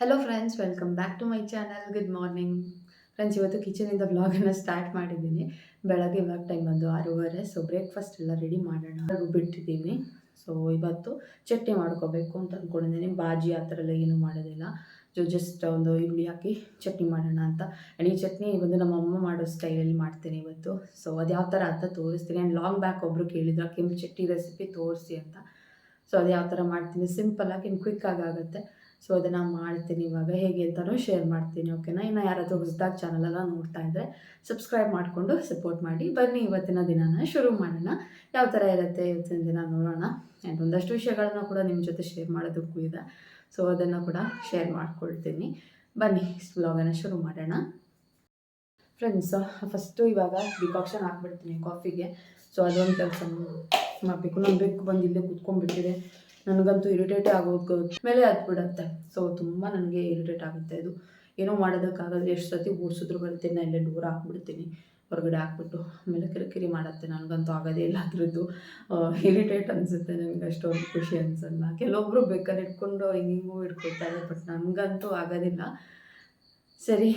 Hello friends welcome back to my channel good morning friends ಇವತ್ತು ಕಿಚನಿಂದ ವ್ಲಾಗನ್ನು start ಮಾಡಿದ್ದೀನಿ. ಬೆಳಗ್ಗೆ ಇವಾಗ ಟೈಮ್ ಬಂದು ಆರೂವರೆ ಸೊ ಬ್ರೇಕ್ಫಾಸ್ಟ್ ಎಲ್ಲ ರೆಡಿ ಮಾಡೋಣ ಬಿಟ್ಟಿದ್ದೀನಿ. ಸೊ ಇವತ್ತು ಚಟ್ನಿ ಮಾಡ್ಕೋಬೇಕು ಅಂತ ಅಂದ್ಕೊಂಡಿದ್ದೀನಿ ಬಾಜಿ ಆ ಥರ ಎಲ್ಲ ಏನೂ ಮಾಡೋದಿಲ್ಲ. ಸೊ ಜಸ್ಟ್ ಒಂದು ಈರುಳ್ಳಿ ಹಾಕಿ ಚಟ್ನಿ ಮಾಡೋಣ ಅಂತ. ಆ್ಯಂಡ್ ಈ ಚಟ್ನಿ ಬಂದು ನಮ್ಮ ಅಮ್ಮ ಮಾಡೋ ಸ್ಟೈಲಲ್ಲಿ ಮಾಡ್ತೀನಿ ಇವತ್ತು. ಸೊ ಅದು ಯಾವ ಥರ ಅಂತ ತೋರಿಸ್ತೀನಿ. ಆ್ಯಂಡ್ ಲಾಂಗ್ ಬ್ಯಾಕ್ ಒಬ್ಬರು ಕೇಳಿದ್ರು ಕೆಂಪು ಚಟ್ನಿ ರೆಸಿಪಿ ತೋರಿಸಿ ಅಂತ. ಸೊ ಅದು ಯಾವ ಥರ ಮಾಡ್ತೀನಿ? ಸಿಂಪಲ್ಲಾಗಿ ಕ್ವಿಕ್ ಕ್ವಿಕ್ಕಾಗಿ ಆಗುತ್ತೆ. ಸೊ ಅದನ್ನು ಮಾಡ್ತೀನಿ ಇವಾಗ. ಹೇಗೆ ಅಂತಲೂ ಶೇರ್ ಮಾಡ್ತೀನಿ ಓಕೆನಾ ಇನ್ನು ಯಾರಾದರೂ ಹೊಸದಾಗಿ ಚಾನಲೆಲ್ಲ ನೋಡ್ತಾ ಇದ್ದರೆ ಸಬ್ಸ್ಕ್ರೈಬ್ ಮಾಡಿಕೊಂಡು ಸಪೋರ್ಟ್ ಮಾಡಿ. ಬನ್ನಿ, ಇವತ್ತಿನ ದಿನಾನ ಶುರು ಮಾಡೋಣ. ಯಾವ ಥರ ಇರುತ್ತೆ ಇವತ್ತಿನ ದಿನ ನೋಡೋಣ. ಆ್ಯಂಡ್ ಒಂದಷ್ಟು ವಿಷಯಗಳನ್ನ ಕೂಡ ನಿಮ್ಮ ಜೊತೆ ಶೇರ್ ಮಾಡೋದಕ್ಕೂ ಇದೆ. ಸೊ ಅದನ್ನು ಕೂಡ ಶೇರ್ ಮಾಡ್ಕೊಳ್ತೀನಿ. ಬನ್ನಿ ವ್ಲಾಗನ್ನು ಶುರು ಮಾಡೋಣ. ಫ್ರೆಂಡ್ಸ್ ಫಸ್ಟು ಇವಾಗ ಡಿಕಾಕ್ಷನ್ ಹಾಕ್ಬಿಡ್ತೀನಿ ಕಾಫಿಗೆ ಸೊ ಅದೊಂದು ಕೆಲಸ ಮಾಡಬೇಕು. ನಾನು ಬೇಕು ಬಂದು ಇಲ್ಲೇ ಕೂತ್ಕೊಂಡ್ಬಿಟ್ಟಿದೆ. ನನಗಂತೂ ಇರಿಟೇಟೇ ಆಗೋದು ಮೇಲೆ ಹತ್ಬಿಡತ್ತೆ ಸೊ ತುಂಬ ನನಗೆ ಇರಿಟೇಟ್ ಆಗುತ್ತೆ ಇದು. ಏನೋ ಮಾಡೋದಕ್ಕಾಗಲ್ಲ ಎಷ್ಟು ಸತಿ ಓಡಿಸಿದ್ರು ಬರುತ್ತೆ ನಾನು ಇಲ್ಲೇ ದೂರ ಹಾಕ್ಬಿಡ್ತೀನಿ ಹೊರಗಡೆ ಹಾಕ್ಬಿಟ್ಟು ಆಮೇಲೆ ಕಿರಿಕಿರಿ ಮಾಡುತ್ತೆ. ನನಗಂತೂ ಆಗೋದೇ ಇಲ್ಲ ಅದ್ರದ್ದು. ಇರಿಟೇಟ್ ಅನಿಸುತ್ತೆ ನನಗೆ ಅಷ್ಟೊಂದು ಖುಷಿ ಅನಿಸಲ್ಲ. ಕೆಲವೊಬ್ಬರು ಬೇಕಾದ್ರೆ ಇಟ್ಕೊಂಡು ಹಿಂಗಿಂಗೂ ಇಟ್ಕೊಳ್ತಾರೆ, ಬಟ್ ನನಗಂತೂ ಆಗೋದಿಲ್ಲ. ಸರಿ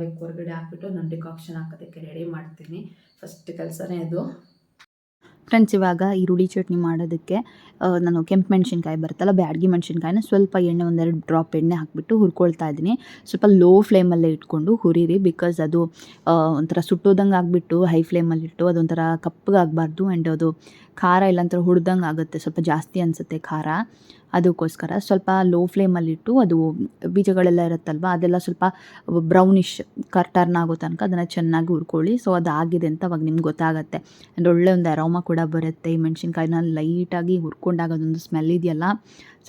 ಬೇಕು, ಹೊರಗಡೆ ಹಾಕ್ಬಿಟ್ಟು ನಾನು ಡಿಕಾಕ್ಷನ್ ಹಾಕೋದಕ್ಕೆ ರೆಡಿ ಮಾಡ್ತೀನಿ. ಫಸ್ಟ್ ಕೆಲಸನೇ ಅದು. ಫ್ರೆಂಡ್ಸ್ ಇವಾಗ ಈರುಳ್ಳಿ ಚಟ್ನಿ ಮಾಡೋದಕ್ಕೆ ನಾನು ಕೆಂಪು ಮೆಣಸಿನ್ಕಾಯಿ ಬರುತ್ತಲ್ಲ, ಬ್ಯಾಡಗಿ ಮೆಣಸಿನ್ಕಾಯಿನ ಸ್ವಲ್ಪ ಎಣ್ಣೆ ಒಂದೆರಡು ಡ್ರಾಪ್ ಎಣ್ಣೆ ಹಾಕಿಬಿಟ್ಟು ಹುರ್ಕೊಳ್ತಾ ಇದ್ದೀನಿ. ಸ್ವಲ್ಪ ಲೋ ಫ್ಲೇಮಲ್ಲೇ ಇಟ್ಕೊಂಡು ಹುರಿರಿ, ಬಿಕಾಸ್ ಅದು ಒಂಥರ ಸುಟ್ಟೋದಂಗೆ ಆಗಿಬಿಟ್ಟು, ಹೈ ಫ್ಲೇಮಲ್ಲಿ ಇಟ್ಟು ಅದೊಂಥರ ಕಪ್ಪಗಾಗಬಾರ್ದು ಆ್ಯಂಡ್ ಅದು ಖಾರ ಇಲ್ಲ ಒಂಥರ ಹುಡ್ದಂಗೆ ಆಗುತ್ತೆ, ಸ್ವಲ್ಪ ಜಾಸ್ತಿ ಅನಿಸುತ್ತೆ ಖಾರ. ಅದಕ್ಕೋಸ್ಕರ ಸ್ವಲ್ಪ ಲೋ ಫ್ಲೇಮಲ್ಲಿಟ್ಟು ಅದು ಬೀಜಗಳೆಲ್ಲ ಇರುತ್ತಲ್ವ, ಅದೆಲ್ಲ ಸ್ವಲ್ಪ ಬ್ರೌನಿಷ್ ಕರ್ ಟರ್ನ್ ಆಗೋ ತನಕ ಅದನ್ನು ಚೆನ್ನಾಗಿ ಹುರ್ಕೊಳ್ಳಿ. ಸೊ ಅದು ಆಗಿದೆ ಅಂತ ಅವಾಗ ನಿಮ್ಗೆ ಗೊತ್ತಾಗುತ್ತೆ. ಆ್ಯಂಡ್ ಒಳ್ಳೆ ಒಂದು ಅರೋಮ ಕೂಡ ಬರುತ್ತೆ. ಈ ಮೆಣಸಿನ್ಕಾಯಿನ ಲೈಟಾಗಿ ಹುರ್ಕೊಂಡಾಗ ಅದೊಂದು ಸ್ಮೆಲ್ ಇದೆಯಲ್ಲ,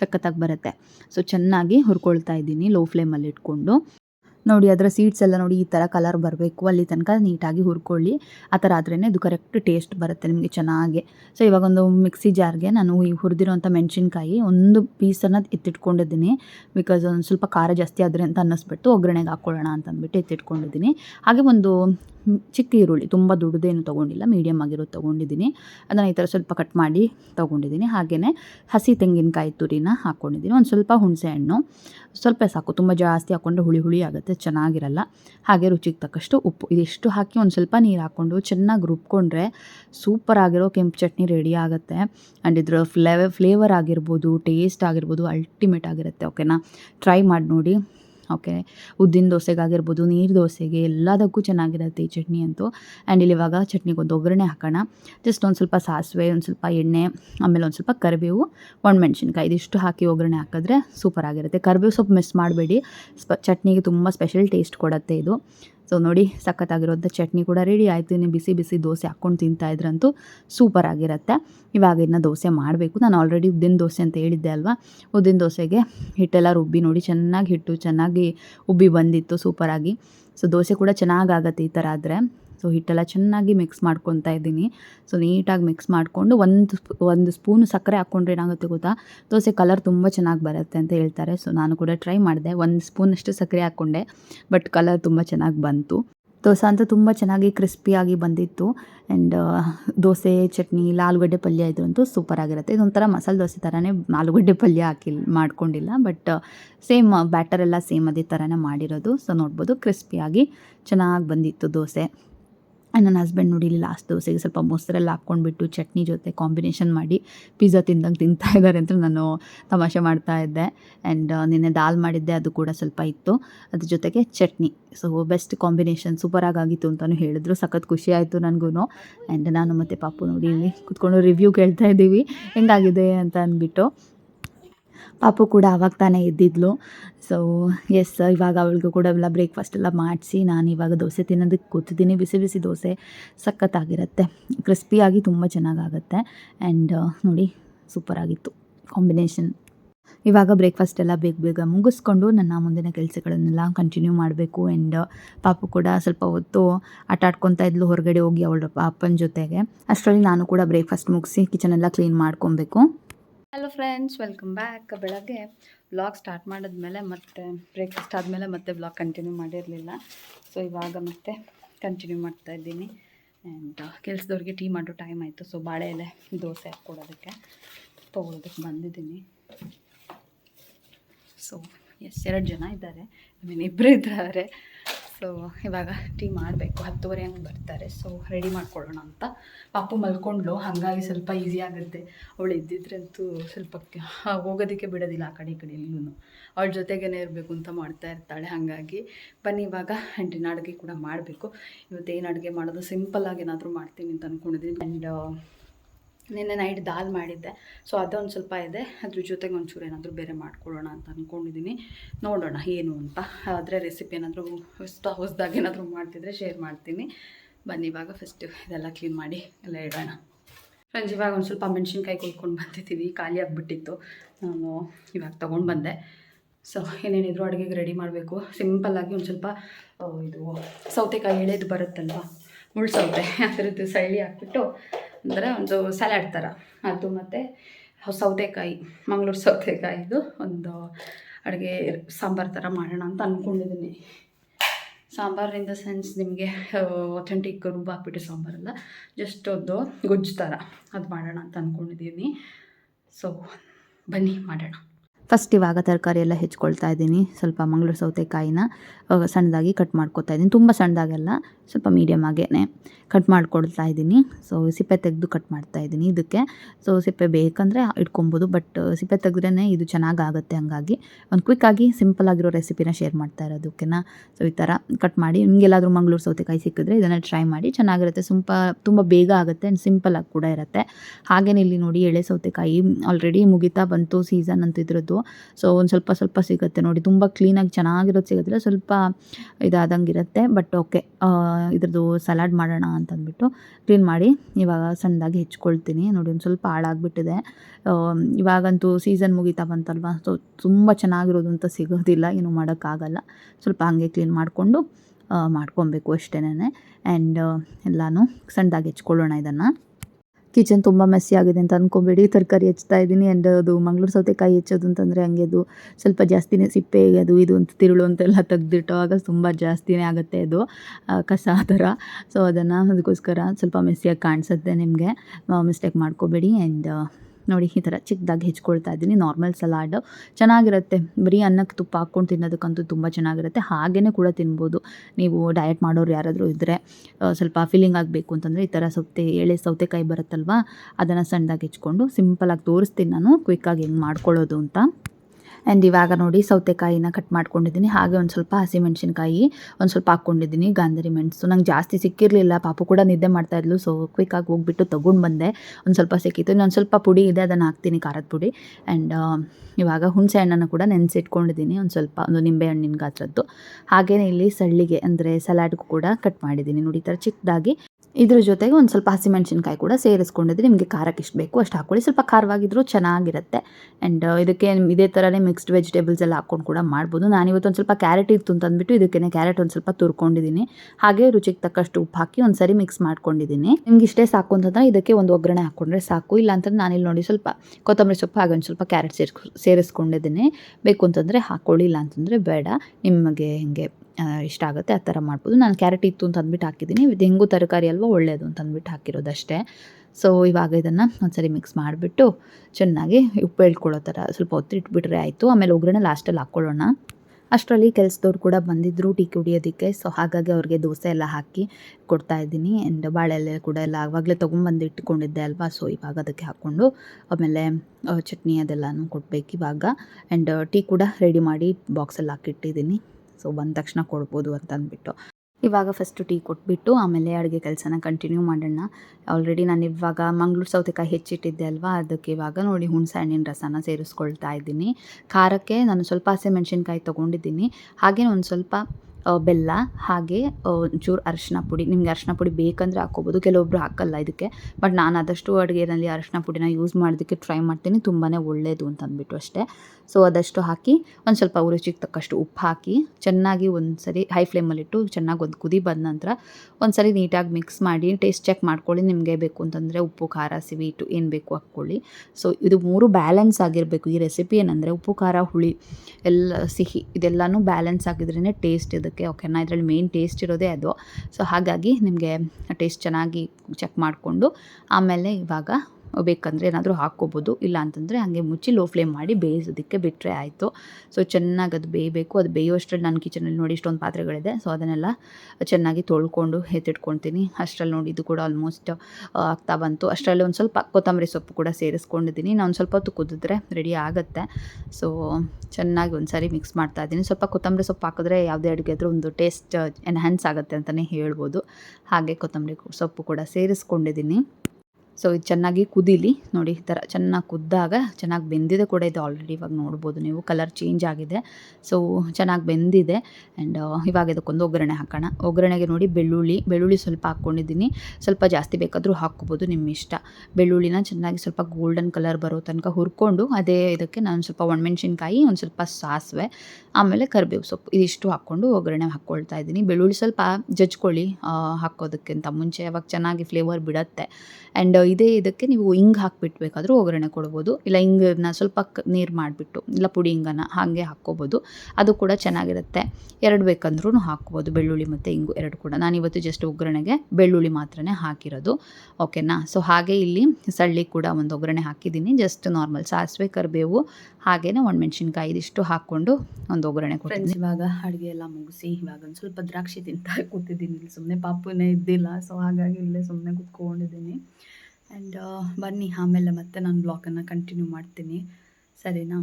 ಸಖತ್ತಾಗಿ ಬರುತ್ತೆ. ಸೊ ಚೆನ್ನಾಗಿ ಹುರ್ಕೊಳ್ತಾ ಇದ್ದೀನಿ ಲೋ ಫ್ಲೇಮಲ್ಲಿ ಇಟ್ಕೊಂಡು. ನೋಡಿ, ಅದರ ಸೀಡ್ಸ್ ಎಲ್ಲ ನೋಡಿ ಈ ಥರ ಕಲರ್ ಬರಬೇಕು. ಅಲ್ಲಿ ತನಕ ನೀಟಾಗಿ ಹುರ್ಕೊಳ್ಳಿ. ಆ ಥರ ಆದ್ರೇ ಅದು ಕರೆಕ್ಟ್ ಟೇಸ್ಟ್ ಬರುತ್ತೆ ನಿಮಗೆ ಚೆನ್ನಾಗಿ. ಸೊ ಇವಾಗ ಒಂದು ಮಿಕ್ಸಿ ಜಾರ್ಗೆ ನಾನು ಈ ಹುರಿದಿರೋಂಥ ಮೆಣಸಿನ್ಕಾಯಿ ಒಂದು ಪೀಸನ್ನು ಎತ್ತಿಟ್ಕೊಂಡಿದ್ದೀನಿ. ಬಿಕಾಸ್ ಒಂದು ಸ್ವಲ್ಪ ಖಾರ ಜಾಸ್ತಿ ಆದರೆ ಅಂತ ಅನ್ನಿಸ್ಬಿಟ್ಟು ಒಗ್ಗರಣೆಗೆ ಹಾಕ್ಕೊಳ್ಳೋಣ ಅಂತ ಅಂದ್ಬಿಟ್ಟು ಎತ್ತಿಟ್ಕೊಂಡಿದ್ದೀನಿ. ಹಾಗೆ ಒಂದು ಚಿಕ್ಕ ಈರುಳ್ಳಿ, ತುಂಬ ದೊಡ್ಡದೇನು ತೊಗೊಂಡಿಲ್ಲ ಮೀಡಿಯಮ್ ಆಗಿರೋದು ತೊಗೊಂಡಿದ್ದೀನಿ. ಅದನ್ನು ಈ ಥರ ಸ್ವಲ್ಪ ಕಟ್ ಮಾಡಿ ತೊಗೊಂಡಿದ್ದೀನಿ. ಹಾಗೆಯೇ ಹಸಿ ತೆಂಗಿನಕಾಯಿ ತುರಿನ ಹಾಕ್ಕೊಂಡಿದ್ದೀನಿ ಒಂದು ಸ್ವಲ್ಪ ಹುಣಸೆ ಹಣ್ಣು, ಸ್ವಲ್ಪ ಸಾಕು, ತುಂಬ ಜಾಸ್ತಿ ಹಾಕ್ಕೊಂಡ್ರೆ ಹುಳಿ ಹುಳಿ ಆಗುತ್ತೆ, ಚೆನ್ನಾಗಿರಲ್ಲ. ಹಾಗೆ ರುಚಿಗೆ ತಕ್ಕಷ್ಟು ಉಪ್ಪು, ಇದಿಷ್ಟು ಹಾಕಿ ಒಂದು ಸ್ವಲ್ಪ ನೀರು ಹಾಕ್ಕೊಂಡು ಚೆನ್ನಾಗಿ ರುಬ್ಕೊಂಡ್ರೆ ಸೂಪರ್ ಆಗಿರೋ ಕೆಂಪು ಚಟ್ನಿ ರೆಡಿ ಆಗುತ್ತೆ. ಆ್ಯಂಡ್ ಇದ್ರ ಫ್ಲೇವ ಫ್ಲೇವರ್ ಆಗಿರ್ಬೋದು ಟೇಸ್ಟ್ ಆಗಿರ್ಬೋದು ಅಲ್ಟಿಮೇಟ್ ಆಗಿರುತ್ತೆ ಓಕೆನಾ ಟ್ರೈ ಮಾಡಿ ನೋಡಿ. ಓಕೆ. ಉದ್ದಿನ ದೋಸೆಗಾಗಿರ್ಬೋದು, ನೀರು ದೋಸೆಗೆ ಎಲ್ಲದಕ್ಕೂ ಚೆನ್ನಾಗಿರುತ್ತೆ ಈ ಚಟ್ನಿ ಅಂತೂ. ಆ್ಯಂಡ್ ಇಲ್ಲಿ ಇವಾಗ ಚಟ್ನಿಗೆ ಒಂದು ಒಗ್ಗರಣೆ ಹಾಕೋಣ. ಜಸ್ಟ್ ಒಂದು ಸ್ವಲ್ಪ ಸಾಸಿವೆ, ಒಂದು ಸ್ವಲ್ಪ ಎಣ್ಣೆ, ಆಮೇಲೆ ಒಂದು ಸ್ವಲ್ಪ ಕರಿಬೇವು ಒಣಮೆಣ್ಸಿನ್ಕಾಯಿ ಇದಿಷ್ಟು ಹಾಕಿ ಒಗ್ಗರಣೆ ಹಾಕಿದ್ರೆ ಸೂಪರ್ ಆಗಿರುತ್ತೆ. ಕರಿಬೇವು ಸೊಪ್ಪು ಮಿಸ್ ಮಾಡಬೇಡಿ. ಸ್ಪ, ಚಟ್ನಿಗೆ ತುಂಬ ಸ್ಪೆಷಲ್ ಟೇಸ್ಟ್ ಕೊಡುತ್ತೆ ಇದು. ಸೊ ನೋಡಿ, ಸಖತ್ತಾಗಿರೋಂಥ ಚಟ್ನಿ ಕೂಡ ರೆಡಿ ಆಯಿತು. ಇನ್ನು ಬಿಸಿ ಬಿಸಿ ದೋಸೆ ಹಾಕ್ಕೊಂಡು ತಿಂತಾ ಇದ್ರಂತೂ ಸೂಪರ್ ಆಗಿರುತ್ತೆ. ಇವಾಗ ಇನ್ನು ದೋಸೆ ಮಾಡಬೇಕು. ನಾನು ಆಲ್ರೆಡಿ ಉದ್ದಿನ ದೋಸೆ ಅಂತ ಹೇಳಿದ್ದೆ ಅಲ್ವಾ? ಉದ್ದಿನ ದೋಸೆಗೆ ಹಿಟ್ಟೆಲ್ಲ ರುಬ್ಬಿ ನೋಡಿ, ಚೆನ್ನಾಗಿ ಹಿಟ್ಟು ಚೆನ್ನಾಗಿ ಉಬ್ಬಿ ಬಂದಿತ್ತು ಸೂಪರಾಗಿ ಸೊ ದೋಸೆ ಕೂಡ ಚೆನ್ನಾಗಾಗತ್ತೆ ಈ ಥರ ಆದರೆ. ಸೊ ಹಿಟ್ಟೆಲ್ಲ ಚೆನ್ನಾಗಿ ಮಿಕ್ಸ್ ಮಾಡ್ಕೊತಾ ಇದ್ದೀನಿ. ಸೊ ನೀಟಾಗಿ ಮಿಕ್ಸ್ ಮಾಡಿಕೊಂಡು ಒಂದು ಒಂದು ಸ್ಪೂನು ಸಕ್ಕರೆ ಹಾಕ್ಕೊಂಡ್ರೆ ಏನಾಗುತ್ತೆ ಗೊತ್ತಾ? ದೋಸೆ ಕಲರ್ ತುಂಬ ಚೆನ್ನಾಗಿ ಬರುತ್ತೆ ಅಂತ ಹೇಳ್ತಾರೆ. ಸೊ ನಾನು ಕೂಡ ಟ್ರೈ ಮಾಡಿದೆ. ಒಂದು ಸ್ಪೂನಷ್ಟು ಸಕ್ಕರೆ ಹಾಕ್ಕೊಂಡೆ. ಬಟ್ ಕಲರ್ ತುಂಬ ಚೆನ್ನಾಗಿ ಬಂತು. ದೋಸೆ ಅಂತೂ ತುಂಬ ಚೆನ್ನಾಗಿ ಕ್ರಿಸ್ಪಿಯಾಗಿ ಬಂದಿತ್ತು. ಆ್ಯಂಡ್ ದೋಸೆ, ಚಟ್ನಿ ಇಲ್ಲ ಆಲೂಗಡ್ಡೆ ಪಲ್ಯ ಇದು ಅಂತೂ ಸೂಪರ್ ಆಗಿರುತ್ತೆ. ಇದೊಂಥರ ಮಸಾಲೆ ದೋಸೆ ಥರನೇ ಆಲೂಗಡ್ಡೆ ಪಲ್ಯ ಹಾಕಿ ಮಾಡ್ಕೊಂಡಿಲ್ಲ. ಬಟ್ ಸೇಮ್ ಬ್ಯಾಟರ್ ಎಲ್ಲ ಸೇಮ್ ಅದೇ ಥರನೇ ಮಾಡಿರೋದು. ಸೊ ನೋಡ್ಬೋದು ಕ್ರಿಸ್ಪಿಯಾಗಿ ಚೆನ್ನಾಗಿ ಬಂದಿತ್ತು ದೋಸೆ. ನನ್ನ ಹಸ್ಬೆಂಡ್ ನೋಡಿ ಇಲ್ಲಿ ಲಾಸ್ಟ್ ದೋಸೆಗೆ ಸ್ವಲ್ಪ ಮೊಸರೆಲ್ಲ ಹಾಕ್ಕೊಂಡ್ಬಿಟ್ಟು ಚಟ್ನಿ ಜೊತೆ ಕಾಂಬಿನೇಷನ್ ಮಾಡಿ ಪಿಜ್ಜಾ ತಿಂದಂಗೆ ತಿಂತಾ ಇದ್ದಾರೆ ಅಂತ ನಾನು ತಮಾಷೆ ಮಾಡ್ತಾ ಇದ್ದೆ. ಆ್ಯಂಡ್ ನಿನ್ನೆ ದಾಲ್ ಮಾಡಿದ್ದೆ, ಅದು ಕೂಡ ಸ್ವಲ್ಪ ಇತ್ತು. ಅದ್ರ ಜೊತೆಗೆ ಚಟ್ನಿ. ಸೊ ಬೆಸ್ಟ್ ಕಾಂಬಿನೇಷನ್ ಸೂಪರಾಗಿ ಆಗಿತ್ತು ಅಂತಲೂ ಹೇಳಿದ್ರು. ಸಖತ್ ಖುಷಿ ಆಯಿತು ನನಗೂ ಆ್ಯಂಡ್ ನಾನು ಮತ್ತು ಪಾಪು ನೋಡಿ ಇಲ್ಲಿ ಕುತ್ಕೊಂಡು ರಿವ್ಯೂ ಕೇಳ್ತಾ ಇದ್ದೀವಿ. ಹೆಂಗಾಗಿದೆ ಅಂತ ಅಂದ್ಬಿಟ್ಟು. ಪಾಪು ಕೂಡ ಅವಾಗ ತಾನೇ ಎದ್ದಿದ್ಲು. ಸೊ ಎಸ್ ಇವಾಗ ಅವಳಿಗೂ ಕೂಡ ಎಲ್ಲ ಬ್ರೇಕ್ಫಾಸ್ಟ್ ಎಲ್ಲ ಮಾಡಿಸಿ ನಾನು ಇವಾಗ ದೋಸೆ ತಿನ್ನೋದಕ್ಕೆ ಕೂತಿದ್ದೀನಿ. ಬಿಸಿ ಬಿಸಿ ದೋಸೆ ಸಖತ್ತಾಗಿರುತ್ತೆ. ಕ್ರಿಸ್ಪಿಯಾಗಿ ತುಂಬ ಚೆನ್ನಾಗಾಗುತ್ತೆ. ಆ್ಯಂಡ್ ನೋಡಿ ಸೂಪರಾಗಿತ್ತು ಕಾಂಬಿನೇಷನ್ ಇವಾಗ ಬ್ರೇಕ್ಫಾಸ್ಟ್ ಎಲ್ಲ ಬೇಗ ಬೇಗ ಮುಗಿಸ್ಕೊಂಡು ನನ್ನ ಮುಂದಿನ ಕೆಲಸಗಳನ್ನೆಲ್ಲ ಕಂಟಿನ್ಯೂ ಮಾಡಬೇಕು. ಆ್ಯಂಡ್ ಪಾಪು ಕೂಡ ಸ್ವಲ್ಪ ಹೊತ್ತು ಆಟ ಇದ್ಲು ಹೊರಗಡೆ ಹೋಗಿ ಅವಳ ಅಪ್ಪನ ಜೊತೆಗೆ. ಅಷ್ಟರಲ್ಲಿ ನಾನು ಕೂಡ ಬ್ರೇಕ್ಫಾಸ್ಟ್ ಮುಗಿಸಿ ಕಿಚನೆಲ್ಲ ಕ್ಲೀನ್ ಮಾಡ್ಕೊಬೇಕು. ಹಲೋ ಫ್ರೆಂಡ್ಸ್ ವೆಲ್ಕಮ್ ಬ್ಯಾಕ್ ಬೆಳಗ್ಗೆ ವ್ಲಾಗ್ ಸ್ಟಾರ್ಟ್ ಮಾಡಿದ್ಮೇಲೆ ಮತ್ತೆ ಬ್ರೇಕ್ಫಾಸ್ಟ್ ಆದಮೇಲೆ ಮತ್ತೆ ವ್ಲಾಗ್ ಕಂಟಿನ್ಯೂ ಮಾಡಿರಲಿಲ್ಲ. ಸೊ ಇವಾಗ ಮತ್ತೆ ಕಂಟಿನ್ಯೂ ಮಾಡ್ತಾ ಇದ್ದೀನಿ. ಆ್ಯಂಡ್ ಕೆಲಸದವ್ರಿಗೆ ಟೀ ಮಾಡೋ ಟೈಮ್ ಆಯಿತು. ಸೊ ಬಾಳೆ ಎಲೆ, ದೋಸೆ ಹಾಕ್ಕೊಡೋದಕ್ಕೆ ತೊಗೊಳೋದಕ್ಕೆ ಬಂದಿದ್ದೀನಿ. ಸೊ ಎಸ್ ಎರಡು ಜನ ಇದ್ದಾರೆ. ಐ ಮೀನ್ ಇಬ್ಬರು ಇದ್ದಾರೆ. ಸೊ ಇವಾಗ ಟೀ ಮಾಡಬೇಕು. ಹತ್ತುವರೆ ಹಂಗೆ ಬರ್ತಾರೆ. ಸೊ ರೆಡಿ ಮಾಡ್ಕೊಳ್ಳೋಣ ಅಂತ. ಪಾಪ ಮಲ್ಕೊಂಡ್ಲು ಹಾಗಾಗಿ ಸ್ವಲ್ಪ ಈಸಿ ಆಗುತ್ತೆ. ಅವಳು ಇದ್ದಿದ್ರಂತೂ ಸ್ವಲ್ಪ ಹೋಗೋದಕ್ಕೆ ಬಿಡೋದಿಲ್ಲ ಆ ಕಡೆ ಈ ಕಡೆ ಎಲ್ಲೂ ಅವಳ ಜೊತೆಗೇನೆ ಇರಬೇಕು ಅಂತ ಮಾಡ್ತಾ ಇರ್ತಾಳೆ. ಹಾಗಾಗಿ ಬನ್ನಿ, ಇವಾಗ ಆಂಟಿನ ಅಡುಗೆ ಕೂಡ ಮಾಡಬೇಕು. ಇವತ್ತು ಏನು ಅಡುಗೆ ಮಾಡೋದು? ಸಿಂಪಲ್ಲಾಗಿ ಏನಾದರೂ ಮಾಡ್ತೀನಿ ಅಂತ ಅಂದ್ಕೊಂಡಿದ್ದೀನಿ ಆ್ಯಂಡ್ ನಿನ್ನೆ ನೈಟ್ ದಾಲ್ ಮಾಡಿದ್ದೆ. ಸೊ ಅದೊಂದು ಸ್ವಲ್ಪ ಇದೆ. ಅದ್ರ ಜೊತೆಗೆ ಒಂಚೂರು ಏನಾದರೂ ಬೇರೆ ಮಾಡ್ಕೊಳ್ಳೋಣ ಅಂತ ಅಂದ್ಕೊಂಡಿದ್ದೀನಿ ನೋಡೋಣ ಏನು ಅಂತ. ಆದರೆ ರೆಸಿಪಿ ಏನಾದರೂ ಹೊಸ ಹೊಸದಾಗಿ ಏನಾದರೂ ಮಾಡ್ತಿದ್ರೆ ಶೇರ್ ಮಾಡ್ತೀನಿ. ಬನ್ನಿ, ಇವಾಗ ಫಸ್ಟು ಇದೆಲ್ಲ ಕ್ಲೀನ್ ಮಾಡಿ ಎಲ್ಲ ಇಡೋಣ. ಫ್ರೆಂಡ್ಸ್ ಇವಾಗ ಒಂದು ಸ್ವಲ್ಪ ಮೆಣಸಿನ್ಕಾಯಿ ಕುಯ್ಕೊಂಡು ಬಂದಿದ್ದೀವಿ ಖಾಲಿ ಆಗಿಬಿಟ್ಟಿತ್ತು. ನಾನು ಇವಾಗ ತೊಗೊಂಡು ಬಂದೆ. ಸೊ ಏನೇನಿದ್ರು ಅಡುಗೆಗೆ ರೆಡಿ ಮಾಡಬೇಕು. ಸಿಂಪಲ್ಲಾಗಿ ಒಂದು ಸ್ವಲ್ಪ ಇದು ಸೌತೆಕಾಯಿ ಎಳೆದು ಬರುತ್ತಲ್ವ? ಮುಳ್ಳು ಸೌತೆ. ಅದರದ್ದು ಸಳ್ಳಿ ಹಾಕ್ಬಿಟ್ಟು ಅಂದರೆ ಒಂದು ಸ್ಯಾಲಾಡ್ ಥರ ಅದು ಮತ್ತು ಸೌತೆಕಾಯಿ, ಮಂಗಳೂರು ಸೌತೆಕಾಯಿದು ಒಂದು ಅಡುಗೆ ಸಾಂಬಾರು ಥರ ಮಾಡೋಣ ಅಂತ ಅಂದ್ಕೊಂಡಿದ್ದೀನಿ ಸಾಂಬಾರು ಇನ್ ದ ಸೆನ್ಸ್ ನಿಮಗೆ ಅಥೆಂಟಿಕ್ ರುಬ್ಬ ಹಾಕ್ಬಿಟ್ಟು ಸಾಂಬಾರಲ್ಲ ಜಸ್ಟ್ ಒಂದು ಗೊಜ್ಜು ಥರ ಅದು ಮಾಡೋಣ ಅಂತ ಅಂದ್ಕೊಂಡಿದ್ದೀನಿ ಸೊ ಬನ್ನಿ ಮಾಡೋಣ. ಫಸ್ಟ್ ಇವಾಗ ತರಕಾರಿ ಎಲ್ಲ ಹೆಚ್ಕೊಳ್ತಾ ಇದ್ದೀನಿ. ಸ್ವಲ್ಪ ಮಂಗಳೂರು ಸೌತೆಕಾಯಿನ ಸಣ್ಣದಾಗಿ ಕಟ್ ಮಾಡ್ಕೊತಾ ಇದ್ದೀನಿ. ತುಂಬ ಸಣ್ಣದಾಗೆಲ್ಲ ಸ್ವಲ್ಪ ಮೀಡಿಯಮ್ ಆಗೇ ಕಟ್ ಮಾಡ್ಕೊಳ್ತಾ ಇದ್ದೀನಿ. ಸೊ ಸಿಪ್ಪೆ ತೆಗೆದು ಕಟ್ ಮಾಡ್ತಾ ಇದ್ದೀನಿ ಇದಕ್ಕೆ. ಸೊ ಸಿಪ್ಪೆ ಬೇಕಂದರೆ ಇಟ್ಕೊಬೋದು ಬಟ್ ಸಿಪ್ಪೆ ತೆಗೆದ್ರೇ ಇದು ಚೆನ್ನಾಗಾಗುತ್ತೆ ಹಂಗಾಗಿ. ಒಂದು ಕ್ವಿಕ್ಕಾಗಿ ಸಿಂಪಲ್ ಆಗಿರೋ ರೆಸಿಪಿನ ಶೇರ್ ಮಾಡ್ತಾ ಇರೋದಕ್ಕೆನ? ಸೊ ಈ ಥರ ಕಟ್ ಮಾಡಿ ನಿಮಗೆಲ್ಲಾದರೂ ಮಂಗಳೂರು ಸೌತೆಕಾಯಿ ಸಿಕ್ಕಿದ್ರೆ ಇದನ್ನು ಟ್ರೈ ಮಾಡಿ. ಚೆನ್ನಾಗಿರುತ್ತೆ, ಸುಂಪ, ತುಂಬ ಬೇಗ ಆಗುತ್ತೆ ಆ್ಯಂಡ್ ಆಗಿ ಕೂಡ ಇರುತ್ತೆ. ಹಾಗೇನೆ ಇಲ್ಲಿ ನೋಡಿ ಎಳೆ ಸೌತೆಕಾಯಿ ಆಲ್ರೆಡಿ ಮುಗಿತಾ ಬಂತು ಸೀಸನ್ ಅಂತ ಇದ್ರದ್ದು. ಸೊ ಒಂದು ಸ್ವಲ್ಪ ಸ್ವಲ್ಪ ಸಿಗುತ್ತೆ ನೋಡಿ. ತುಂಬ ಕ್ಲೀನಾಗಿ ಚೆನ್ನಾಗಿರೋದು ಸಿಗೋದಿಲ್ಲ. ಸ್ವಲ್ಪ ಇದಾದಂಗೆ ಇರುತ್ತೆ ಬಟ್ ಓಕೆ ಇದ್ರದ್ದು ಸಲಾಡ್ ಮಾಡೋಣ ಅಂತಂದ್ಬಿಟ್ಟು ಕ್ಲೀನ್ ಮಾಡಿ ಇವಾಗ ಸಣ್ಣದಾಗಿ ಹೆಚ್ಕೊಳ್ತೀನಿ. ನೋಡಿ, ಒಂದು ಸ್ವಲ್ಪ ಹಾಳಾಗ್ಬಿಟ್ಟಿದೆ. ಇವಾಗಂತೂ ಸೀಸನ್ ಮುಗಿತಾ ಬಂತಲ್ವ? ಸೊ ತುಂಬ ಚೆನ್ನಾಗಿರೋದು ಅಂತ ಸಿಗೋದಿಲ್ಲ. ಏನು ಮಾಡೋಕ್ಕಾಗಲ್ಲ. ಸ್ವಲ್ಪ ಹಾಗೆ ಕ್ಲೀನ್ ಮಾಡಿಕೊಂಡು ಮಾಡ್ಕೊಬೇಕು ಅಷ್ಟೇನೆ ಆ್ಯಂಡ್ ಎಲ್ಲನೂ ಸಣ್ಣದಾಗಿ ಹೆಚ್ಕೊಳ್ಳೋಣ ಇದನ್ನು. ಕಿಚನ್ ತುಂಬ ಮೆಸ್ಸಿ ಆಗಿದೆ ಅಂತ ಅಂದ್ಕೊಬೇಡಿ ತರಕಾರಿ ಹೆಚ್ಚ್ತಾ ಇದ್ದೀನಿ ಆ್ಯಂಡ್ ಅದು ಮಂಗ್ಳೂರು ಸೌತೆಕಾಯಿ ಹೆಚ್ಚೋದು ಅಂತಂದರೆ ಹಂಗೆ ಅದು ಸ್ವಲ್ಪ ಜಾಸ್ತಿನೇ ಸಿಪ್ಪೆ, ಅದು ಇದು ಅಂತ ತಿರುಳು ಅಂತೆಲ್ಲ ಆಗ ತುಂಬ ಜಾಸ್ತಿನೇ ಆಗುತ್ತೆ ಅದು ಕಸ ಆ ಥರ. ಸೊ ಅದನ್ನು ಅದಕ್ಕೋಸ್ಕರ ಸ್ವಲ್ಪ ಮೆಸ್ಸಿಯಾಗಿ ಕಾಣಿಸುತ್ತೆ ನಿಮಗೆ. ಮಿಸ್ಟೇಕ್ ಮಾಡ್ಕೋಬೇಡಿ ಆ್ಯಂಡ್ ನೋಡಿ, ಈ ಥರ ಚಿಕ್ಕದಾಗಿ ಹೆಚ್ಕೊಳ್ತಾ ಇದ್ದೀನಿ. ನಾರ್ಮಲ್ ಸಲಾಡ್ ಚೆನ್ನಾಗಿರುತ್ತೆ. ಬರೀ ಅನ್ನಕ್ಕೆ ತುಪ್ಪ ಹಾಕ್ಕೊಂಡು ತಿನ್ನೋದಕ್ಕಂತೂ ತುಂಬ ಚೆನ್ನಾಗಿರುತ್ತೆ. ಹಾಗೇ ಕೂಡ ತಿನ್ಬೋದು. ನೀವು ಡಯಟ್ ಮಾಡೋರು ಯಾರಾದರೂ ಇದ್ದರೆ ಸ್ವಲ್ಪ ಫೀಲಿಂಗ್ ಆಗಬೇಕು ಅಂತಂದರೆ ಈ ಥರ ಸೌತೆ, ಎಳೆ ಸೌತೆಕಾಯಿ ಬರುತ್ತಲ್ವ, ಅದನ್ನು ಸಣ್ಣದಾಗಿ ಹೆಚ್ಕೊಂಡು ಸಿಂಪಲಾಗಿ ತೋರಿಸ್ತೀನಿ ನಾನು. ಕ್ವಿಕ್ಕಾಗಿ ಹೆಂಗೆ ಮಾಡ್ಕೊಳ್ಳೋದು ಅಂತ. ಆ್ಯಂಡ್ ಇವಾಗ ನೋಡಿ ಸೌತೆಕಾಯಿನ ಕಟ್ ಮಾಡ್ಕೊಂಡಿದ್ದೀನಿ. ಹಾಗೆ ಒಂದು ಸ್ವಲ್ಪ ಹಸಿಮೆಣ್ಸಿನ್ಕಾಯಿ, ಒಂದು ಸ್ವಲ್ಪ ಹಾಕ್ಕೊಂಡಿದ್ದೀನಿ, ಗಾಂಧರಿ ಮೆಣಸು. ನಂಗೆ ಜಾಸ್ತಿ ಸಿಕ್ಕಿರಲಿಲ್ಲ. ಪಾಪು ಕೂಡ ನಿದ್ದೆ ಮಾಡ್ತಾ ಇದ್ಲು ಸೊ ಕ್ವಿಕ್ಕಾಗಿ ಹೋಗ್ಬಿಟ್ಟು ತೊಗೊಂಡು ಬಂದೆ. ಒಂದು ಸ್ವಲ್ಪ ಸಿಕ್ಕಿತ್ತು. ಇನ್ನೊಂದು ಸ್ವಲ್ಪ ಪುಡಿ ಇದೆ, ಅದನ್ನು ಹಾಕ್ತೀನಿ ಖಾರದ ಪುಡಿ. ಆ್ಯಂಡ್ ಇವಾಗ ಹುಣಸೆ ಹಣ್ಣನ್ನು ಕೂಡ ನೆನೆಸಿಟ್ಕೊಂಡಿದ್ದೀನಿ. ಒಂದು ಸ್ವಲ್ಪ ಒಂದು ನಿಂಬೆ ಹಣ್ಣಿನ ಗಾತ್ರದ್ದು. ಹಾಗೆಯೇ ಇಲ್ಲಿ ಸಳ್ಳಿಗೆ, ಅಂದರೆ ಸಲಾಡ್ಗೂ ಕೂಡ ಕಟ್ ಮಾಡಿದ್ದೀನಿ. ನೋಡಿ ಈ ಥರ ಚಿಕ್ಕದಾಗಿ ಇದ್ರ ಜೊತೆಗೆ ಒಂದು ಸ್ವಲ್ಪ ಹಸಿಮೆಣ್ಸಿನ್ಕಾಯಿ ಕೂಡ ಸೇರಿಸ್ಕೊಂಡಿದ್ರೆ ನಿಮಗೆ ಖಾರಕ್ಕೆ ಇಷ್ಟು ಬೇಕು. ಅಷ್ಟು ಹಾಕ್ಕೊಳ್ಳಿ ಸ್ವಲ್ಪ ಖಾರವಾಗಿದ್ರೂ ಚೆನ್ನಾಗಿರುತ್ತೆ. ಆ್ಯಂಡ್ ಇದಕ್ಕೆ ಇದೇ ಥರನೇ ಮಿಕ್ಸ್ಡ್ ವೆಜಿಟೇಬಲ್ಸ್ ಎಲ್ಲ ಹಾಕ್ಕೊಂಡು ಕೂಡ ಮಾಡ್ಬೋದು. ನಾನಿವತ್ತು ಒಂದು ಸ್ವಲ್ಪ ಕ್ಯಾರೆಟ್ ಇತ್ತು ಅಂತ ಅಂದ್ಬಿಟ್ಟು ಇದಕ್ಕೆ ಕ್ಯಾರೆಟ್ ಒಂದು ಸ್ವಲ್ಪ ತುರ್ಕೊಂಡಿದ್ದೀನಿ. ಹಾಗೆ ರುಚಿಗೆ ತಕ್ಕಷ್ಟು ಉಪ್ಪು ಹಾಕಿ ಒಂದು ಸರಿ ಮಿಕ್ಸ್ ಮಾಡ್ಕೊಂಡಿದ್ದೀನಿ. ನಿಮ್ಗೆ ಇಷ್ಟೇ ಸಾಕು ಅಂತಂದ್ರೆ ಇದಕ್ಕೆ ಒಂದು ಒಗ್ಗರಣೆ ಹಾಕ್ಕೊಂಡ್ರೆ ಸಾಕು. ಇಲ್ಲ ಅಂತಂದ್ರೆ ನಾನಿಲ್ಲಿ ನೋಡಿ ಸ್ವಲ್ಪ ಕೊತ್ತಂಬರಿ ಸೊಪ್ಪು ಹಾಗೆ ಒಂದು ಸ್ವಲ್ಪ ಕ್ಯಾರೆಟ್ ಸೇರಿಸ್, ಸೇರಿಸ್ಕೊಂಡಿದ್ದೀನಿ. ಬೇಕು ಅಂತಂದರೆ ಹಾಕ್ಕೊಳ್ಳಿ ಇಲ್ಲ ಅಂತಂದರೆ ಬೇಡ. ನಿಮಗೆ ಹಿಂಗೆ ಇಷ್ಟ ಆಗುತ್ತೆ, ಆ ಥರ ಮಾಡ್ಬೋದು. ನಾನು ಕ್ಯಾರೆಟ್ ಇತ್ತು ಅಂತ ಅಂದ್ಬಿಟ್ಟು ಹಾಕಿದ್ದೀನಿ. ಇದು ಹೆಂಗೂ ತರಕಾರಿ ಅಲ್ವಾ ಒಳ್ಳೆಯದು ಅಂತ ಅಂದ್ಬಿಟ್ಟು ಹಾಕಿರೋದಷ್ಟೇ. ಸೊ ಇವಾಗ ಇದನ್ನು ಒಂದ್ಸರಿ ಮಿಕ್ಸ್ ಮಾಡಿಬಿಟ್ಟು ಚೆನ್ನಾಗಿ ಉಪ್ಪು ಹೇಳ್ಕೊಳ್ಳೋ ಥರ ಸ್ವಲ್ಪ ಹೊತ್ತು ಇಟ್ಬಿಟ್ರೆ ಆಯಿತು. ಆಮೇಲೆ ಒಗ್ಗರಣೆ ಲಾಸ್ಟಲ್ಲಿ ಹಾಕ್ಕೊಳ್ಳೋಣ. ಅಷ್ಟರಲ್ಲಿ ಕೆಲಸದವ್ರು ಕೂಡ ಬಂದಿದ್ದರು ಟೀ ಕುಡಿಯೋದಕ್ಕೆ. ಸೊ ಹಾಗಾಗಿ ಅವ್ರಿಗೆ ದೋಸೆ ಎಲ್ಲ ಹಾಕಿ ಕೊಡ್ತಾ ಇದ್ದೀನಿ. ಆ್ಯಂಡ್ ಬಾಳೆಲೆ ಕೂಡ ಎಲ್ಲ ಆವಾಗಲೇ ತೊಗೊಂಬಂದು ಇಟ್ಕೊಂಡಿದ್ದೆ ಅಲ್ವಾ? ಸೊ ಇವಾಗ ಅದಕ್ಕೆ ಹಾಕ್ಕೊಂಡು ಆಮೇಲೆ ಚಟ್ನಿ ಅದೆಲ್ಲನೂ ಕೊಡಬೇಕು ಇವಾಗ. ಆ್ಯಂಡ್ ಟೀ ಕೂಡ ರೆಡಿ ಮಾಡಿ ಬಾಕ್ಸಲ್ಲಿ ಹಾಕಿಟ್ಟಿದ್ದೀನಿ. ಸೊ ಬಂದ ತಕ್ಷಣ ಕೊಡ್ಬೋದು ಅಂತ ಅಂದ್ಬಿಟ್ಟು. ಇವಾಗ ಫಸ್ಟು ಟೀ ಕೊಟ್ಬಿಟ್ಟು ಆಮೇಲೆ ಅಡುಗೆ ಕೆಲಸನ ಕಂಟಿನ್ಯೂ ಮಾಡೋಣ. ಆಲ್ರೆಡಿ ನಾನು ಇವಾಗ ಮಂಗ್ಳೂರು ಸೌತೆಕಾಯಿ ಹೆಚ್ಚಿಟ್ಟಿದ್ದೆ ಅಲ್ವಾ? ಅದಕ್ಕೆ ಇವಾಗ ನೋಡಿ ಹುಣಸೆ ಹಣ್ಣಿನ ರಸನ ಸೇರಿಸ್ಕೊಳ್ತಾ ಇದ್ದೀನಿ. ಖಾರಕ್ಕೆ ನಾನು ಸ್ವಲ್ಪ ಹಸಿಮೆಣ್ಸಿನ್ಕಾಯಿ ತೊಗೊಂಡಿದ್ದೀನಿ. ಹಾಗೆ ಒಂದು ಸ್ವಲ್ಪ ಬೆಲ್ಲ, ಹಾಗೆ ಒಂಚೂರು ಅರಿಶಿನ ಪುಡಿ. ನಿಮಗೆ ಅರಿಶಿನ ಪುಡಿ ಬೇಕಂದರೆ ಹಾಕ್ಕೋಬೋದು. ಕೆಲವೊಬ್ರು ಹಾಕಲ್ಲ ಇದಕ್ಕೆ. ಬಟ್ ನಾನು ಆದಷ್ಟು ಅಡುಗೆನಲ್ಲಿ ಅರಿಶಿನ ಪುಡಿನ ಯೂಸ್ ಮಾಡೋದಕ್ಕೆ ಟ್ರೈ ಮಾಡ್ತೀನಿ. ತುಂಬಾ ಒಳ್ಳೆಯದು ಅಂತ ಅಂದ್ಬಿಟ್ಟು ಅಷ್ಟೇ. ಸೊ ಅದಷ್ಟು ಹಾಕಿ ಒಂದು ಸ್ವಲ್ಪ ರುಚಿಗೆ ತಕ್ಕಷ್ಟು ಉಪ್ಪು ಹಾಕಿ ಚೆನ್ನಾಗಿ ಒಂದು ಸರಿ ಹೈ ಫ್ಲೇಮಲ್ಲಿಟ್ಟು ಚೆನ್ನಾಗಿ ಒಂದು ಕುದಿ ಬಂದ ನಂತರ ಒಂದು ಸರಿ ನೀಟಾಗಿ ಮಿಕ್ಸ್ ಮಾಡಿ ಟೇಸ್ಟ್ ಚೆಕ್ ಮಾಡ್ಕೊಳ್ಳಿ ನಿಮಗೆ ಬೇಕು ಅಂತಂದರೆ ಉಪ್ಪು, ಖಾರ ಸ್ವೀಟು ಏನು ಬೇಕು ಹಾಕ್ಕೊಳ್ಳಿ. ಸೊ ಇದು ಮೂರು ಬ್ಯಾಲೆನ್ಸ್ ಆಗಿರಬೇಕು. ಈ ರೆಸಿಪಿ ಏನಂದರೆ ಉಪ್ಪು, ಖಾರ, ಹುಳಿ ಎಲ್ಲ ಸಿಹಿ ಇದೆಲ್ಲನೂ ಬ್ಯಾಲೆನ್ಸ್ ಆಗಿದ್ರೇ ಟೇಸ್ಟ್ ಇದಕ್ಕೆ ಓಕೆನಾ ಇದರಲ್ಲಿ ಮೇನ್ ಟೇಸ್ಟ್ ಇರೋದೇ ಅದು. ಸೊ ಹಾಗಾಗಿ ನಿಮಗೆ ಟೇಸ್ಟ್ ಚೆನ್ನಾಗಿ ಚೆಕ್ ಮಾಡಿಕೊಂಡು ಆಮೇಲೆ ಇವಾಗ ಬೇಕಂದರೆ ಏನಾದರೂ ಹಾಕ್ಕೋಬೋದು. ಇಲ್ಲ ಅಂತಂದರೆ ಹಾಗೆ ಮುಚ್ಚಿ ಲೋ ಫ್ಲೇಮ್ ಮಾಡಿ ಬೇಯಿಸೋದಕ್ಕೆ ಬಿಟ್ಟರೆ ಆಯಿತು. ಸೊ ಚೆನ್ನಾಗಿ ಅದು ಬೇಯಬೇಕು. ಅದು ಬೇಯೋಷ್ಟರಲ್ಲಿ ನಾನು ಕಿಚನಲ್ಲಿ ನೋಡಿ ಇಷ್ಟೊಂದು ಪಾತ್ರೆಗಳಿದೆ. ಸೊ ಅದನ್ನೆಲ್ಲ ಚೆನ್ನಾಗಿ ತೊಳ್ಕೊಂಡು ಎತ್ತಿಟ್ಕೊಳ್ತೀನಿ. ಅಷ್ಟರಲ್ಲಿ ನೋಡಿ ಇದು ಕೂಡ ಆಲ್ಮೋಸ್ಟ್ ಆಗ್ತಾ ಬಂತು. ಅಷ್ಟರಲ್ಲಿ ಒಂದು ಸ್ವಲ್ಪ ಕೊತ್ತಂಬರಿ ಸೊಪ್ಪು ಕೂಡ ಸೇರಿಸ್ಕೊಂಡಿದ್ದೀನಿ. ನಾನು ಸ್ವಲ್ಪ ಹೊತ್ತು ಕುದಿದ್ರೆ ರೆಡಿ ಆಗುತ್ತೆ. ಸೊ ಚೆನ್ನಾಗಿ ಒಂದು ಸಾರಿ ಮಿಕ್ಸ್ ಮಾಡ್ತಾ ಇದ್ದೀನಿ. ಸ್ವಲ್ಪ ಕೊತ್ತಂಬರಿ ಸೊಪ್ಪು ಹಾಕಿದ್ರೆ ಯಾವುದೇ ಅಡುಗೆ ಆದರೂ ಒಂದು ಟೇಸ್ಟ್ ಎನ್ಹ್ಯಾನ್ಸ್ ಆಗುತ್ತೆ ಅಂತಲೇ ಹೇಳ್ಬೋದು. ಹಾಗೆ ಕೊತ್ತಂಬರಿ ಸೊಪ್ಪು ಕೂಡ ಸೇರಿಸ್ಕೊಂಡಿದ್ದೀನಿ. ಸೊ ಇದು ಚೆನ್ನಾಗಿ ಕುದೀಲಿ. ನೋಡಿ, ಈ ಥರ ಚೆನ್ನಾಗಿ ಕುದ್ದಾಗ ಚೆನ್ನಾಗಿ ಬೆಂದಿದೆ ಕೂಡ ಇದು ಆಲ್ರೆಡಿ ಇವಾಗ ನೋಡ್ಬೋದು ನೀವು. ಕಲರ್ ಚೇಂಜ್ ಆಗಿದೆ. ಸೊ ಚೆನ್ನಾಗಿ ಬೆಂದಿದೆ. ಆ್ಯಂಡ್ ಇವಾಗ ಇದಕ್ಕೊಂದು ಒಗ್ಗರಣೆ ಹಾಕೋಣ. ಒಗ್ಗರಣೆಗೆ ನೋಡಿ ಬೆಳ್ಳುಳ್ಳಿ. ಬೆಳ್ಳುಳ್ಳಿ ಸ್ವಲ್ಪ ಹಾಕ್ಕೊಂಡಿದ್ದೀನಿ. ಸ್ವಲ್ಪ ಜಾಸ್ತಿ ಬೇಕಾದರೂ ಹಾಕ್ಕೋಬೋದು ನಿಮ್ಮ ಇಷ್ಟ. ಬೆಳ್ಳುಳ್ಳಿನ ಚೆನ್ನಾಗಿ ಸ್ವಲ್ಪ ಗೋಲ್ಡನ್ ಕಲರ್ ಬರೋ ತನಕ ಹುರ್ಕೊಂಡು, ಅದೇ ಇದಕ್ಕೆ ನಾನು ಸ್ವಲ್ಪ ಒಣಮೆಣ್ಸಿನ್ಕಾಯಿ, ಒಂದು ಸ್ವಲ್ಪ ಸಾಸಿವೆ, ಆಮೇಲೆ ಕರಿಬೇವು ಸೊಪ್ಪು ಇದಿಷ್ಟು ಹಾಕ್ಕೊಂಡು ಒಗ್ಗರಣೆ ಹಾಕ್ಕೊಳ್ತಾ ಇದ್ದೀನಿ. ಬೆಳ್ಳುಳ್ಳಿ ಸ್ವಲ್ಪ ಜಜ್ಕೊಳ್ಳಿ ಹಾಕೋದಕ್ಕಿಂತ ಮುಂಚೆ. ಅವಾಗ ಚೆನ್ನಾಗಿ ಫ್ಲೇವರ್ ಬಿಡುತ್ತೆ. ಆ್ಯಂಡ್ ಇದೇ ಇದಕ್ಕೆ ನೀವು ಹಿಂಗೆ ಹಾಕ್ಬಿಟ್ಬೇಕಾದ್ರೂ ಒಗ್ಗರಣೆ ಕೊಡ್ಬೋದು. ಇಲ್ಲ ಹಿಂಗನ್ನ ಸ್ವಲ್ಪ ನೀರು ಮಾಡಿಬಿಟ್ಟು, ಇಲ್ಲ ಪುಡಿ ಹಿಂಗನ ಹಾಗೆ ಹಾಕ್ಕೋಬೋದು. ಅದು ಕೂಡ ಚೆನ್ನಾಗಿರುತ್ತೆ. ಎರಡು ಬೇಕಂದ್ರೂ ಹಾಕ್ಬೋದು. ಬೆಳ್ಳುಳ್ಳಿ ಮತ್ತು ಹಿಂಗು ಎರಡು ಕೂಡ. ನಾನು ಇವತ್ತು ಜಸ್ಟ್ ಒಗ್ಗರಣೆಗೆ ಬೆಳ್ಳುಳ್ಳಿ ಮಾತ್ರನೇ ಹಾಕಿರೋದು. ಓಕೆನಾ? ಸೊ ಹಾಗೆ ಇಲ್ಲಿ ಸಳ್ಳಿ ಕೂಡ ಒಂದು ಒಗ್ಗರಣೆ ಹಾಕಿದ್ದೀನಿ. ಜಸ್ಟ್ ನಾರ್ಮಲ್ ಸಾಸಿವೆ, ಕರಿಬೇವು ಹಾಗೆಯೇ ಒಣಮೆಣ್ಸಿನ್ಕಾಯಿ ಇದಿಷ್ಟು ಹಾಕ್ಕೊಂಡು ಒಂದು ಒಗ್ಗರಣೆ ಕೊಡ್ತೀನಿ. ಇವಾಗ ಅಡುಗೆ ಎಲ್ಲ ಮುಗಿಸಿ ಇವಾಗ ಒಂದು ಸ್ವಲ್ಪ ದ್ರಾಕ್ಷಿ ತಿಂತಾ ಕೂತಿದ್ದೀನಿ. ಸುಮ್ಮನೆ ಪಾಪುನೇ ಇದ್ದಿಲ್ಲ. ಸೊ ಹಾಗಾಗಿ ಇಲ್ಲೇ ಸುಮ್ಮನೆ ಕೂತ್ಕೊಂಡಿದ್ದೀನಿ. ಆ್ಯಂಡ್ ಬನ್ನಿ, ಆಮೇಲೆ ಮತ್ತೆ ನಾನು ಬ್ಲಾಗನ್ನು ಕಂಟಿನ್ಯೂ ಮಾಡ್ತೀನಿ. ಸರಿನಾ?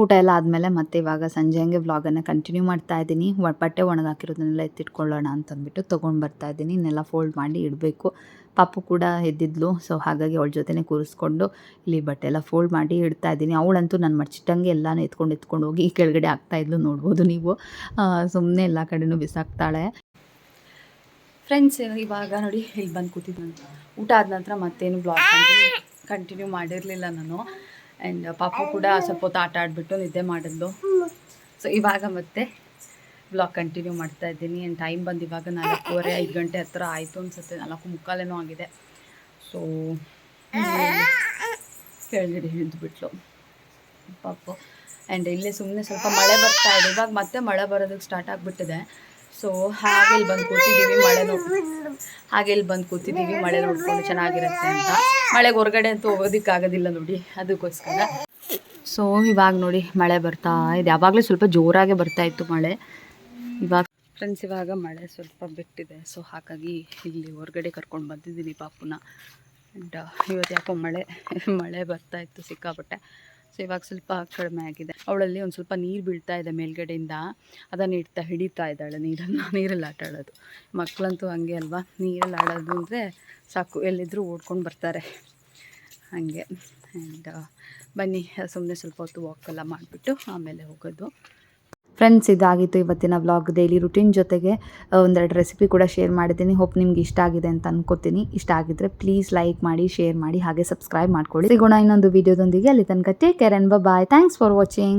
ಊಟ ಎಲ್ಲ ಆದಮೇಲೆ ಮತ್ತೆ ಇವಾಗ ಸಂಜೆ ಹಂಗೆ ವ್ಲಾಗನ್ನು ಕಂಟಿನ್ಯೂ ಮಾಡ್ತಾ ಇದ್ದೀನಿ. ಬಟ್ಟೆ ಒಣಗಾಕಿರೋದನ್ನೆಲ್ಲ ಎತ್ತಿಟ್ಕೊಳ್ಳೋಣ ಅಂತಂದ್ಬಿಟ್ಟು ತೊಗೊಂಡು ಬರ್ತಾ ಇದ್ದೀನಿ. ಇನ್ನೆಲ್ಲ ಫೋಲ್ಡ್ ಮಾಡಿ ಇಡಬೇಕು. ಪಾಪು ಕೂಡ ಎದ್ದಿದ್ಲು ಸೊ ಹಾಗಾಗಿ ಅವಳ ಜೊತೆನೇ ಕೂರಿಸ್ಕೊಂಡು ಇಲ್ಲಿ ಬಟ್ಟೆ ಎಲ್ಲ ಫೋಲ್ಡ್ ಮಾಡಿ ಇಡ್ತಾ ಇದ್ದೀನಿ. ಅವಳಂತೂ ನಾನು ಮಡ್ಚಿಟ್ಟಂಗೆ ಎಲ್ಲನೂ ಎತ್ಕೊಂಡು ಎತ್ಕೊಂಡು ಹೋಗಿ ಕೆಳಗಡೆ ಆಗ್ತಾ ಇದ್ಲು. ನೋಡ್ಬೋದು ನೀವು. ಸುಮ್ಮನೆ ಎಲ್ಲ ಕಡೆನೂ ಬಿಸಾಕ್ತಾಳೆ. ಫ್ರೆಂಡ್ಸ್ ಇವಾಗ ನೋಡಿ, ಇಲ್ಲಿ ಬಂದು ಕೂತಿದ್ದು ಊಟ ಆದ ನಂತರ ಮತ್ತೇನು ಬ್ಲಾಗ್ ಕಂಟಿನ್ಯೂ ಮಾಡಿರಲಿಲ್ಲ ನಾನು. ಆ್ಯಂಡ್ ಪಾಪು ಕೂಡ ಸ್ವಲ್ಪ ಹೊತ್ತು ಆಟ ಆಡಿಬಿಟ್ಟು ನಿದ್ದೆ ಮಾಡಿದ್ಲು. ಸೊ ಇವಾಗ ಮತ್ತೆ ಬ್ಲಾಗ್ ಕಂಟಿನ್ಯೂ ಮಾಡ್ತಾ ಇದ್ದೀನಿ. ಆ್ಯಂಡ್ ಟೈಮ್ ಬಂದು ಇವಾಗ ನಾಲ್ಕೂವರೆ, ಐದು ಗಂಟೆ ಹತ್ರ ಆಯಿತು ಅನ್ಸುತ್ತೆ. ನಾಲ್ಕು ಮುಕ್ಕಾಲೇನೋ ಆಗಿದೆ. ಸೊ ಕೆಳಗಡೆ ಹಿಡಿದ್ಬಿಟ್ಲು ಪಾಪು. ಆ್ಯಂಡ್ ಇಲ್ಲೇ ಸುಮ್ಮನೆ ಸ್ವಲ್ಪ ಮಳೆ ಬರ್ತಾ ಇದೆ. ಇವಾಗ ಮತ್ತೆ ಮಳೆ ಬರೋದಕ್ಕೆ ಸ್ಟಾರ್ಟ್ ಆಗಿಬಿಟ್ಟಿದೆ. ಸೊ ಹಾಗೆ ಇಲ್ಲಿ ಬಂದು ಕೂತಿದ್ದೀವಿ ಮಳೆ ಹಾಗೆ ಇಲ್ಲಿ ಬಂದು ಕೂತಿದ್ದೀವಿ ಮಳೆ ನೋಡ್ಕೊಂಡು ಚೆನ್ನಾಗಿರುತ್ತೆ ಅಂತ. ಮಳೆಗೆ ಹೊರಗಡೆ ಅಂತೂ ಹೋಗೋದಕ್ಕಾಗೋದಿಲ್ಲ ನೋಡಿ, ಅದಕ್ಕೋಸ್ಕರ. ಸೊ ಇವಾಗ ನೋಡಿ ಮಳೆ ಬರ್ತಾ ಇದೆ. ಯಾವಾಗಲೂ ಸ್ವಲ್ಪ ಜೋರಾಗೆ ಬರ್ತಾ ಇತ್ತು ಮಳೆ. ಇವಾಗ ಫ್ರೆಂಡ್ಸ್ ಇವಾಗ ಮಳೆ ಸ್ವಲ್ಪ ಬಿಟ್ಟಿದೆ. ಸೊ ಹಾಗಾಗಿ ಇಲ್ಲಿ ಹೊರಗಡೆ ಕರ್ಕೊಂಡು ಬಂದಿದ್ದೀನಿ ಪಾಪುನ. ಆ್ಯಂಡ್ ಇವತ್ತು ಯಾಕೋ ಮಳೆ ಮಳೆ ಬರ್ತಾ ಇತ್ತು, ಸಿಕ್ಕಾಪಟ್ಟೆ. ಸೊ ಇವಾಗ ಸ್ವಲ್ಪ ಕಡಿಮೆ ಆಗಿದೆ. ಅವಳಲ್ಲಿ ಒಂದು ಸ್ವಲ್ಪ ನೀರು ಬೀಳ್ತಾ ಇದೆ ಮೇಲ್ಗಡೆಯಿಂದ. ಅದನ್ನು ಇಡ್ತಾ, ಹಿಡಿತಾ ಇದ್ದಾಳೆ. ನೀರನ್ನು ನೀರಲ್ಲಿ ಆಟ ಆಡೋದು. ಮಕ್ಕಳಂತೂ ಹಂಗೆ ಅಲ್ವಾ? ನೀರಲ್ಲಿ ಆಡೋದು ಅಂದರೆ ಸಾಕು. ಎಲ್ಲಿದ್ದರೂ ಓಡ್ಕೊಂಡು ಬರ್ತಾರೆ. ಹಾಗೆ. ಆ್ಯಂಡ್ ಬನ್ನಿ. ಸುಮ್ಮನೆ ಸ್ವಲ್ಪ ಹೊತ್ತು ವಾಕೆಲ್ಲ ಮಾಡಿಬಿಟ್ಟು ಆಮೇಲೆ ಹೋಗೋದು. ಫ್ರೆಂಡ್ಸ್ ಇದಾಗಿತ್ತು ಇವತ್ತಿನ ವ್ಲಾಗ್ ಡೈಲಿ ರುಟೀನ್ ಜೊತೆಗೆ ಒಂದೆರಡು ರೆಸಿಪಿ ಕೂಡ ಶೇರ್ ಮಾಡಿದ್ದೀನಿ. ಹೋಪ್ ನಿಮ್ಗೆ ಇಷ್ಟ ಆಗಿದೆ ಅಂತ ಅನ್ಕೋತೀನಿ. ಇಷ್ಟ ಆಗಿದ್ರೆ ಪ್ಲೀಸ್ ಲೈಕ್ ಮಾಡಿ ಶೇರ್ ಮಾಡಿ, ಹಾಗೆ ಸಬ್ಸ್ಕ್ರೈಬ್ ಮಾಡ್ಕೊಳ್ಳಿ. ಸಿಗೋಣ ಇನ್ನೊಂದು ವಿಡಿಯೋದೊಂದಿಗೆ ಅಲ್ಲಿ ತನಕ take care and bye thanks for watching